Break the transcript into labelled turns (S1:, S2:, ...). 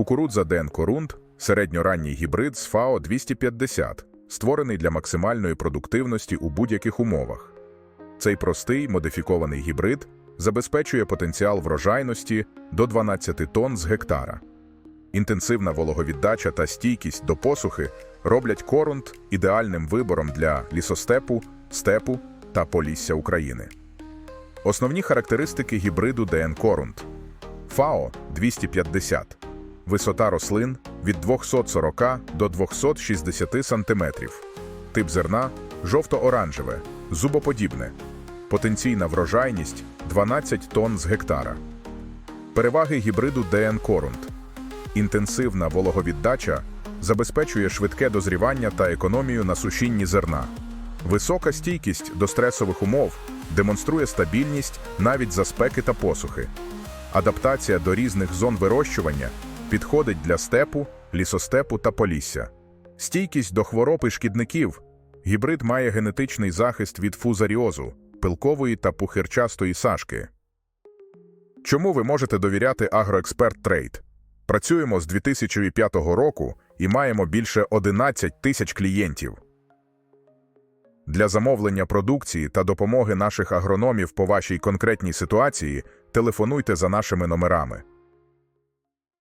S1: Кукурудза Ден Корунд середньоранній гібрид з ФАО 250, створений для максимальної продуктивності у будь-яких умовах. Цей простий модифікований гібрид забезпечує потенціал врожайності до 12 тонн з гектара. Інтенсивна вологовіддача та стійкість до посухи роблять корунт ідеальним вибором для лісостепу, степу та полісся України. Основні характеристики гібриду ДН Корунт. ФАО 250. Висота рослин від 240 до 260 см. Тип зерна жовто-оранжеве, зубоподібне. Потенційна врожайність 12 тонн з гектара. Переваги гібриду ДН Корунт. Інтенсивна вологовіддача забезпечує швидке дозрівання та економію на сушінні зерна. Висока стійкість до стресових умов демонструє стабільність навіть за спеки та посухи. Адаптація до різних зон вирощування підходить для степу, лісостепу та полісся. Стійкість до хвороб і шкідників. Гібрид має генетичний захист від фузаріозу, пилкової та пухирчастої сашки. Чому ви можете довіряти Агроексперт Трейд? Працюємо з 2005 року і маємо більше 11 тисяч клієнтів. Для замовлення продукції та допомоги наших агрономів по вашій конкретній ситуації телефонуйте за нашими номерами.